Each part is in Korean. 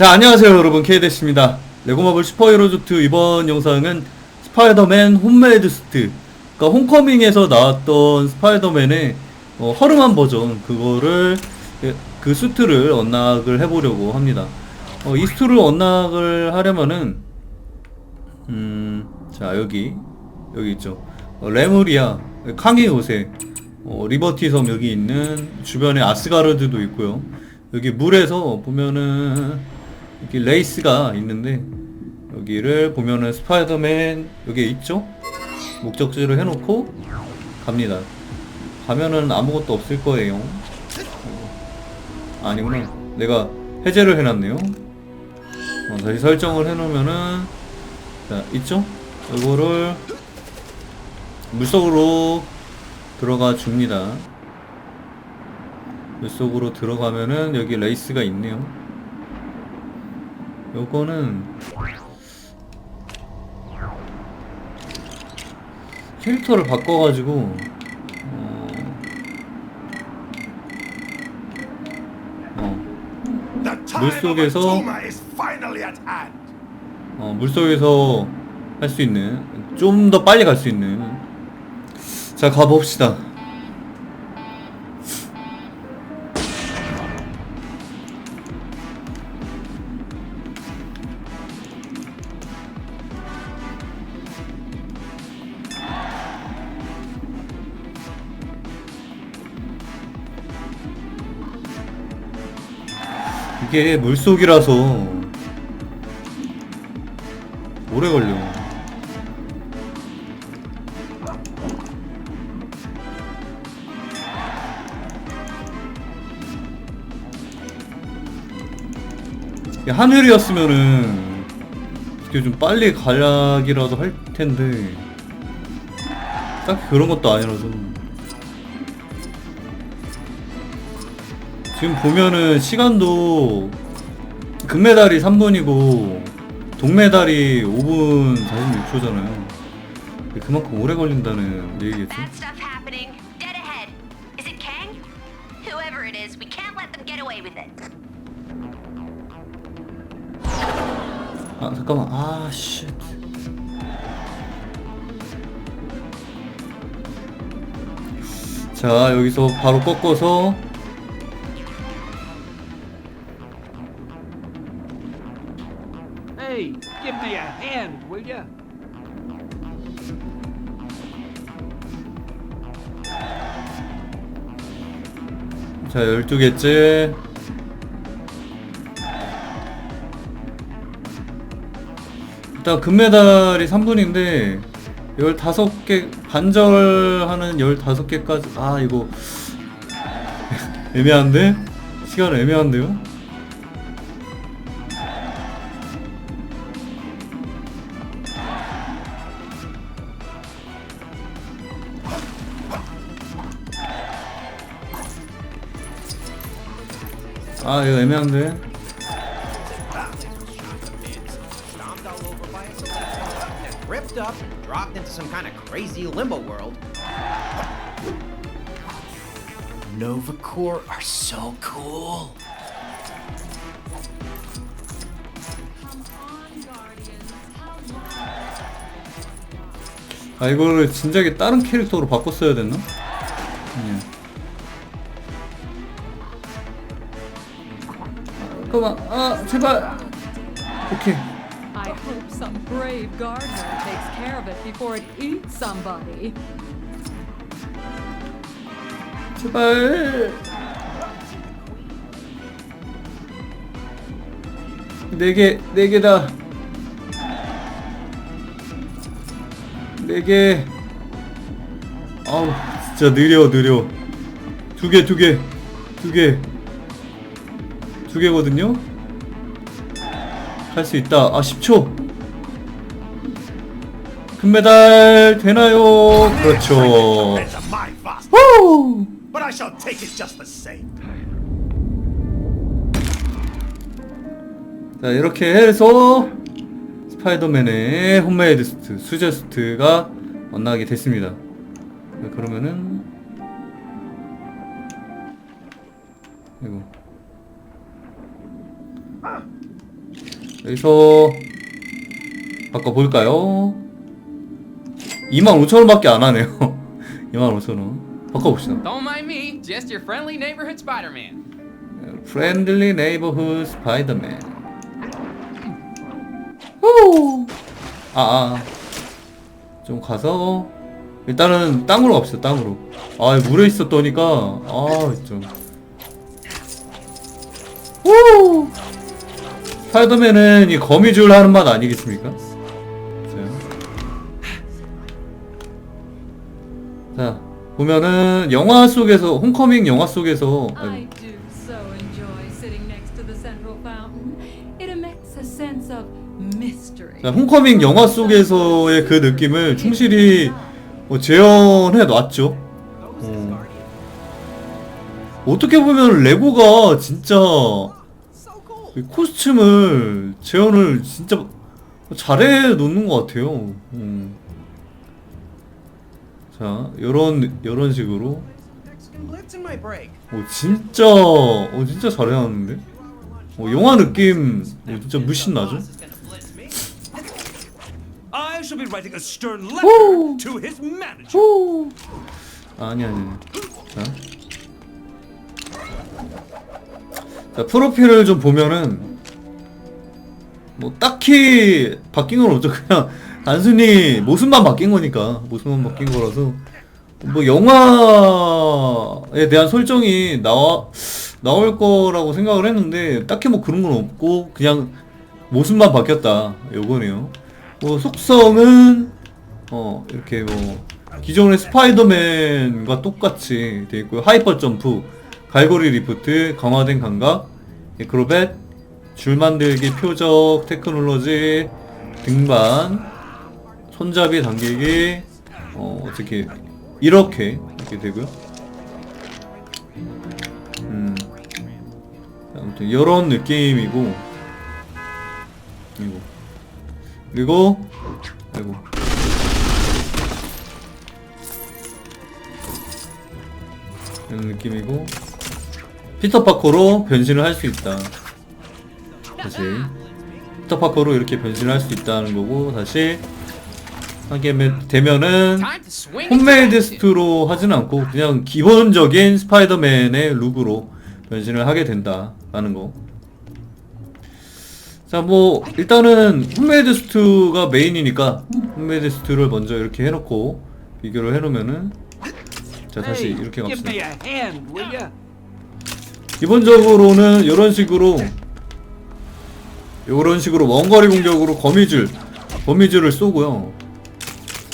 자 안녕하세요 여러분. 케이데스입니다. 레고마블 슈퍼히어로즈2 이번 영상은 스파이더맨 홈메이드 스트. 그러니까 홈커밍에서 나왔던 스파이더맨의 어, 허름한 버전 그거를 예, 그 수트를 언락을 해보려고 합니다. 어, 이 수트를 언락을 하려면은 음자 여기 여기 있죠. 어, 레무리아 캉이 요새 어, 리버티 섬 여기 있는 주변에 아스가르드도 있고요. 여기 물에서 보면은 이렇게 레이스가 있는데 여기를 보면은 스파이더맨 여기 있죠? 목적지를 해놓고 갑니다. 가면은 아무것도 없을 거예요. 어, 아니구나. 내가 해제를 해놨네요. 어, 다시 설정을 해놓으면은 자 있죠? 이거를 물속으로 들어가 줍니다. 물속으로 들어가면은 여기 레이스가 있네요. 요거는 캐릭터를 바꿔가지고 어, 어, 물속에서 어, 물속에서 할 수 있는 좀 더 빨리 갈 수 있는. 자 가봅시다 이게 물속이라서 오래 걸려. 하늘이었으면은 이렇게 좀 빨리 가락이라도 할 텐데 딱 그런 것도 아니라서 지금 보면은 시간도 금메달이 3분이고 동메달이 5분 46초잖아요. 그만큼 오래 걸린다는 얘기겠죠? 아 잠깐만 아 씨. 자 여기서 바로 꺾어서 Hey, give me a hand, will ya? 자 12개째 일단 금메달이 3분인데 15개 반절하는 15개까지 아 이거 애매한데? 시간 애매한데요? 아 이거 애매한데? stomped all over by a then ripped up and dropped into some kind of crazy limbo world. Nova Corps are so cool. 아 이거를 진작에 다른 캐릭터로 바꿨어야 됐나? 잠깐만 아 제발 오케이 I hope some brave gardener takes care of it before it eats somebody. 제발 네개네 개다 네개 아우 진짜 느려 느려 두 개 두 개 두개 두 개거든요? 할 수 있다. 아 10초. 금메달 되나요? 그렇죠. 후! 자 이렇게 해서 스파이더맨의 홈메이드 스트 수제 스트가 만나게 됐습니다. 자, 그러면은 이거 여기서 바꿔볼까요? 25,000원밖에 안 하네요 25,000원 바꿔봅시다 Don't mind me, just your friendly neighborhood Spider-Man. 프렌들리 네이버हु드 스파이더맨 후. 아, 아. 좀 가서 일단은 땅으로 갑시다 땅으로 아 물에 있었더니까 아 진짜 후. 스파이더맨은 이 거미줄 하는 맛 아니겠습니까? 자, 자 보면은 영화 속에서 홈커밍 영화 속에서 I do so enjoy sitting next to the central fountain. It emits a sense of mystery. 자, 홈커밍 영화 속에서의 그 느낌을 충실히 뭐 재현해 놨죠. 어. 어떻게 보면 레고가 진짜 이 코스튬을 재현을 진짜 잘해 놓는 것 같아요. 음. 자, 요런 요런 식으로. 어, 진짜 어, 진짜 잘해 놨는데. 어, 영화 느낌 어, 진짜 물씬 나죠. 후. 아니 아니. 아니. 자. 자 프로필을 좀 보면은 뭐 딱히 바뀐 건 없죠. 그냥 단순히 모습만 바뀐 거니까 모습만 바뀐 거라서 뭐 영화에 대한 설정이 나와 나올 거라고 생각을 했는데 딱히 뭐 그런 건 없고 그냥 모습만 바뀌었다 요거네요. 뭐 속성은 어 이렇게 뭐 기존의 스파이더맨과 똑같이 되어 있고요. 하이퍼 점프, 갈고리 리프트, 강화된 감각, 에크로벳, 줄 만들기, 표적, 테크놀로지, 등반, 손잡이 당기기, 어 어떻게 이렇게 이렇게 되고요. 음. 아무튼 이런 느낌이고 그리고 그리고 아이고. 이런 느낌이고 피터 파커로 변신을 할 수 있다 다시 피터 파커로 이렇게 변신을 할 수 있다는 거고 다시 하게 되면은 홈메이드. 스투로 하진 않고 그냥 기본적인 스파이더맨의 룩으로 변신을 하게 된다라는 거. 자, 뭐 일단은 홈메이드 스투가 메인이니까 홈메이드 스투를 먼저 이렇게 해놓고 비교를 해놓으면은 자 다시 이렇게 갑시다. 기본적으로는 이런 식으로 이런 식으로 원거리 공격으로 거미줄 거미줄을 쏘고요.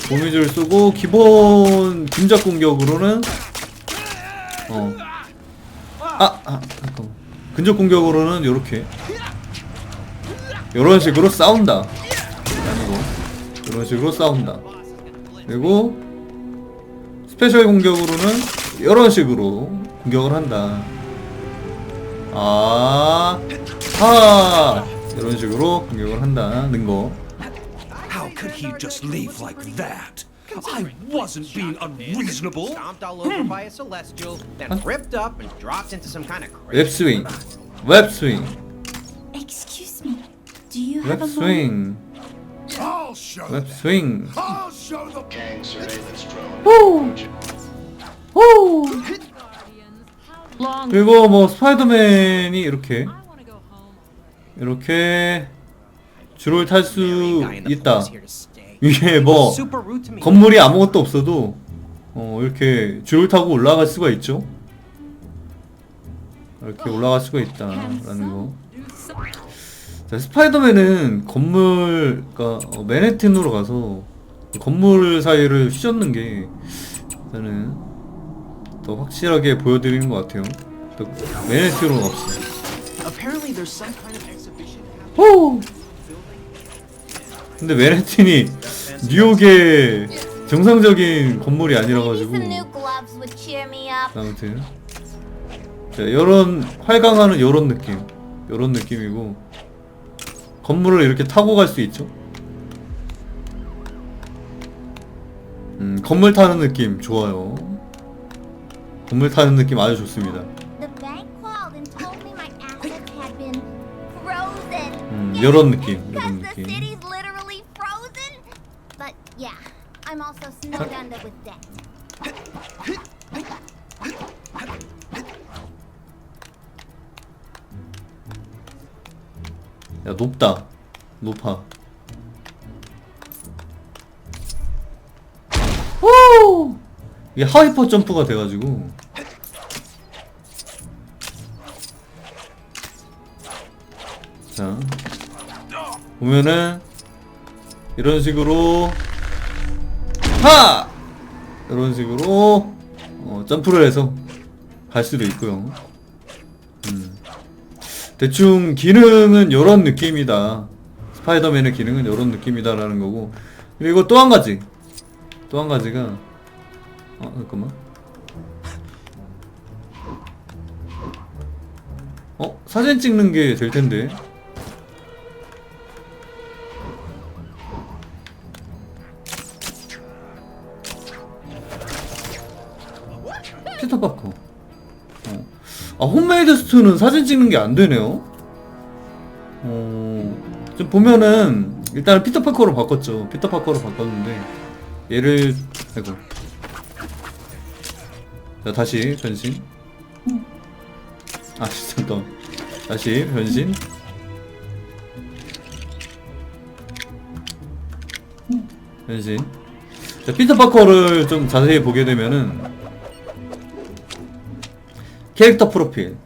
거미줄을 쏘고 기본 김작 공격으로는 어. 아, 아 잠깐만. 근접 공격으로는 이렇게 이런 식으로 싸운다. 아니고 이런 식으로 싸운다. 그리고 스페셜 공격으로는 이런 식으로 공격을 한다. 아, 하 이런 식으로 공격을 한다는 거. How could he just leave like that? I wasn't being unreasonable. Stomped all over by a celestial, then ripped up and dropped into some kind of 웹 crazy. 스윙, 웹 스윙, Excuse me. Do you have 웹 a moment? 스윙, I'll show 웹 them. 스윙. I'll show the gang surveillance drone. 후, 후. 그리고 뭐 스파이더맨이 이렇게. 이렇게 줄을 탈 수 있다. 위에 뭐. 건물이 아무것도 없어도 어 이렇게 줄을 타고 올라갈 수가 있죠. 이렇게 올라갈 수가 있다라는 거. 자, 스파이더맨은 건물, 그러니까 어, 맨해튼으로 가서 건물 사이를 휘젓는 게 저는 더 확실하게 보여드리는 것 같아요. exhibition happening. 호! 근데 맨해튼이 뉴욕의 정상적인 건물이 아니라 Maybe 가지고 some new gloves would cheer me up. 아무튼 자, 이런 활강하는 이런 느낌, 이런 느낌이고 건물을 이렇게 타고 갈 수 있죠. 음, 건물 타는 느낌 좋아요. 건물 타는 느낌 아주 좋습니다. 음, 이런 느낌, 이런 느낌. 야 높다, 높아. 이게 하이퍼 점프가 돼가지고 자 보면은 이런 식으로 하 이런 식으로 어, 점프를 해서 갈 수도 있고요. 음. 대충 기능은 이런 느낌이다. 스파이더맨의 기능은 이런 느낌이다라는 거고 그리고 또 한 가지 또 한 가지가 어 잠깐만. 어 사진 찍는 게 될 텐데. 피터 파커. 어. 아 홈메이드 스투는 사진 찍는 게 안 되네요. 어, 좀 보면은 일단 피터 파커로 바꿨죠. 피터 파커로 바꿨는데 얘를 아이고 자 다시 변신. 아 잠깐 다시 변신. 변신. 자 피터 파커를 좀 자세히 보게 되면은 캐릭터 프로필.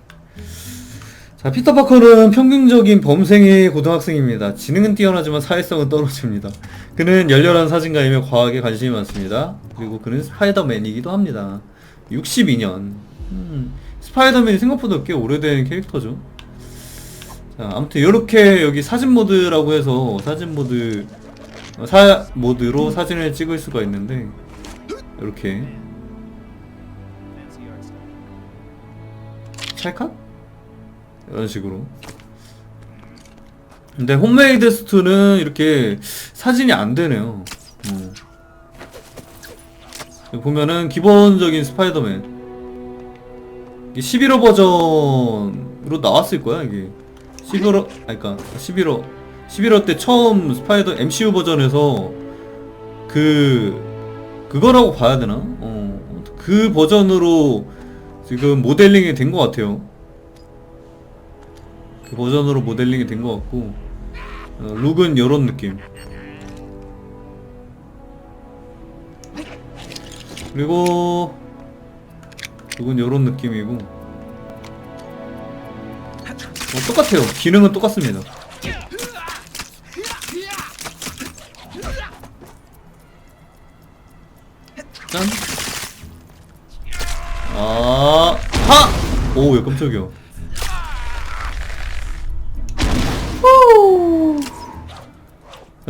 자 피터 파커는 평균적인 범생의 고등학생입니다. 지능은 뛰어나지만 사회성은 떨어집니다 그는 열렬한 사진가이며 과학에 관심이 많습니다. 그리고 그는 스파이더맨이기도 합니다. 62년. 음, 스파이더맨이 생각보다 꽤 오래된 캐릭터죠. 자 아무튼 이렇게 여기 사진 모드라고 해서 사진 모드 어, 사 모드로 사진을 찍을 수가 있는데 이렇게. 찰칵? 이런 식으로 근데 홈메이드 스투는 이렇게 사진이 안 되네요 어. 여기 보면은 기본적인 스파이더맨 이게 11호 버전으로 나왔을 거야 이게 11호 아니 그니까 11호 11호 때 처음 스파이더 MCU 버전에서 그 그거라고 봐야 되나? 어, 그 버전으로 지금 모델링이 된 것 같아요. 그 버전으로 모델링이 된 것 같고 어, 룩은 이런 느낌. 그리고 룩은 이런 느낌이고 어, 똑같아요. 기능은 똑같습니다. 짠. 아, 하! 오, 야, 깜짝이야.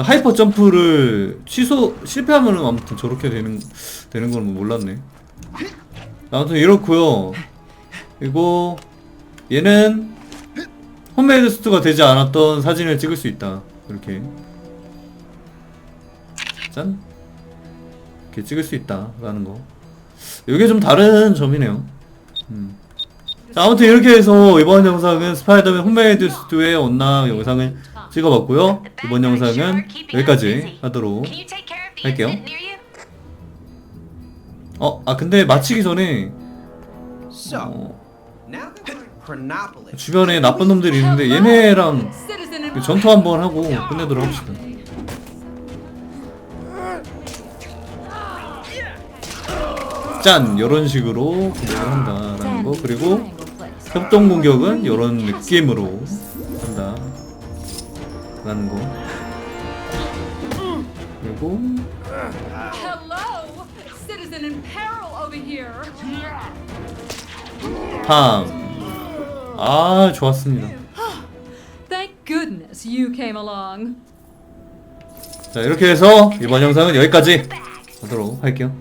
하이퍼 점프를 취소, 실패하면은 아무튼 저렇게 되는, 되는 건 몰랐네. 아무튼 이렇고요 그리고 얘는 홈메이드 스투가 되지 않았던 사진을 찍을 수 있다. 이렇게. 짠. 이렇게 찍을 수 있다라는 거. 이게 좀 다른 점이네요. 음. 자, 아무튼 이렇게 해서 이번 영상은 스파이더맨 홈메이드 스튜의 언락 영상을 찍어봤고요. 이번 영상은 여기까지 하도록 할게요. 어, 아 근데 마치기 전에 어, 주변에 나쁜 놈들이 있는데 얘네랑 그 전투 한번 하고 끝내도록 합시다. 짠! 이런 식으로 공격을 한다라는 거 그리고 협동 공격은 이런 느낌으로 한다 라는 거 그리고 Hello, citizen in peril over here. 팜아 좋았습니다. 자 이렇게 해서 이번 영상은 여기까지 하도록 할게요